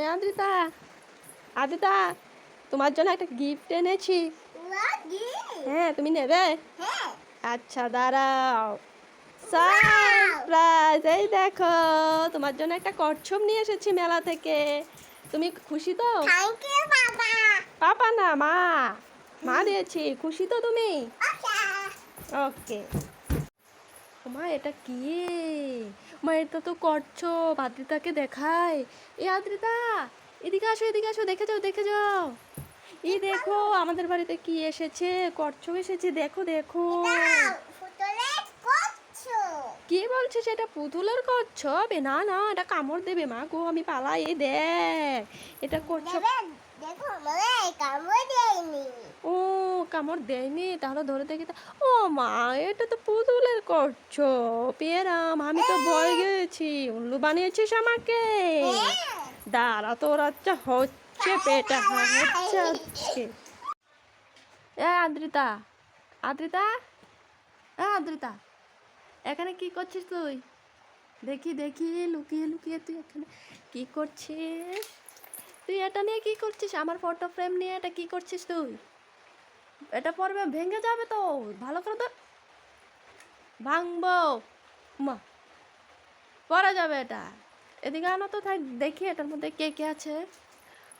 এ আদ্রিতা। আদ্রিতা তোমার জন্য একটা গিফট এনেছি। হ্যাঁ তুমি নেবে? আচ্ছা দাঁড়াও। সারপ্রাইজ এই দেখো তোমার জন্য একটা কচ্ছপ নিয়ে এসেছি মেলা থেকে। তুমি খুশি তো? পাপা না মা। মা দিয়েছি খুশি তো তুমি? ওকে মা এটা কি? মা এটা তো করছ আদ্রিতাকে দেখায় এ আদ্রিতা এদিকে আসো এদিকে আসো দেখে যাও দেখে যাও। এই দেখো আমাদের বাড়িতে কি এসেছে? করছ এসেছে দেখো দেখো। কি বলছে সেটা পুতুলের কচ্ছপ? না না এটা কামড় দেবে মা গো আমি পালাই এই দেখ। এটা কচ্ছপ ও কামড় দেয়নি তাহলে ধরে দেখি ও মা এটা তো পুতুলের করছ পেরাম আমি তো ভয় গেছি। উল্লু বানিয়েছিস আমাকে? দাঁড়া তোর আচ্ছা হচ্ছে পেটা হচ্ছে হচ্ছে এ আদ্রিতা আদ্রিতা এ আদ্রিতা এখানে কি করছিস তুই? দেখি দেখি লুকিয়ে লুকিয়ে তুই এখানে কি করছিস? তুই এটা নিয়ে কি করছিস? আমার ফটো ফ্রেম নিয়ে এটা কি করছিস তুই? এটা পড়বে ভেঙে যাবে তো। ভালো করে তো ভাঙবো। মা। পরা যাবে এটা। এদিকে আনো তো তাই দেখি এটার মধ্যে কে কে আছে।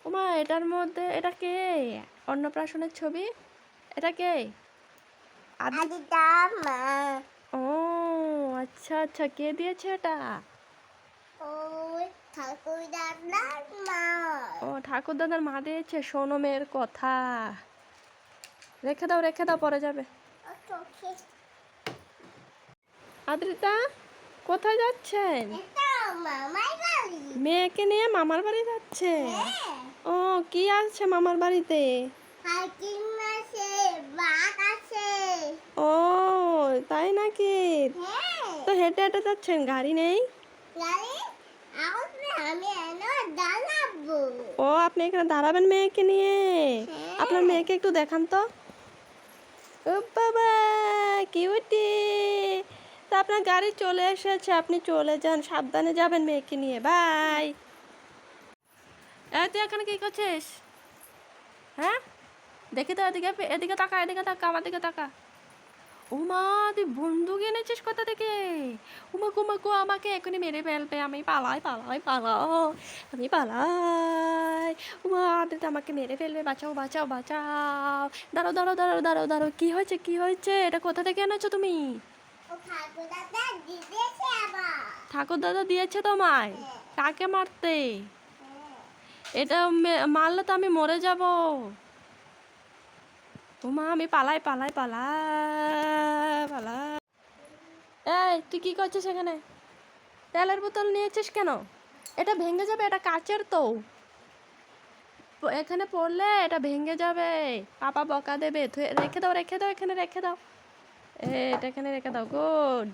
ওমা এটার মধ্যে এটা কে? অন্নপ্রাশনের ছবি। এটা কে? ও আচ্ছা আচ্ছা কে দিয়েছে এটা ওই ঠাকুর দাদার মা ও ঠাকুর দাদার মা দিয়েছে সোনমের কথা। রেখে দাও রেখে দাও, পরে যাবে। আদ্রিতা, কোথায় যাচ্ছেন? মেয়েকে নিয়ে মামার বাড়ি যাচ্ছে ও, কি আছে মামার বাড়িতে? ও, তাই নাকি? তো হেঁটে হেঁটে যাচ্ছেন, গাড়ি নেই? আমি ও আপনি এখানে দাঁড়াবেন মেয়েকে নিয়ে। আপনার মেয়েকে একটু দেখান তো। ও বাবা কিউটি তা আপনার গাড়ি চলে এসেছে আপনি চলে যান সাবধানে যাবেন মেয়েকে নিয়ে বাই। এই তুই এখানে কি করছিস? হ্যাঁ? দেখি তো এদিকে এদিকে তাকা এদিকে তাকা আমার দিকে তাকা। উমা তুই বন্দুক এনেছিস কোথা থেকে? উমা কুমা কো আমাকে এখনই মেরে ফেলবে। আমি পালাই পালাই পালাও আমি পালাই। উমা দিদি আমাকে মেরে ফেলবে। বাঁচাও বাঁচাও বাঁচাও। দাঁড়াও দাঁড়াও দাঁড়াও দাঁড়াও দাঁড়াও। কি হয়েছে কি হয়েছে? এটা কোথা থেকে এনেছো তুমি? ঠাকুর দাদা ঠাকুর দিয়েছে তোমায়? কাকে মারতে? এটা মারলে তো আমি মরে যাব। উমা আমি পালাই পালাই পালাই পালাই। এই, তুই কি করছিস এখানে? তেলের বোতল নিয়েছিস কেন? এটা ভেঙে যাবে, এটা কাচের তো এখানে পড়লে এটা ভেঙে যাবে। পাপা বকা দেবে। রেখে দাও রেখে দাও, এখানে রেখে দাও। এটা এখানে রেখে দাও। গুড।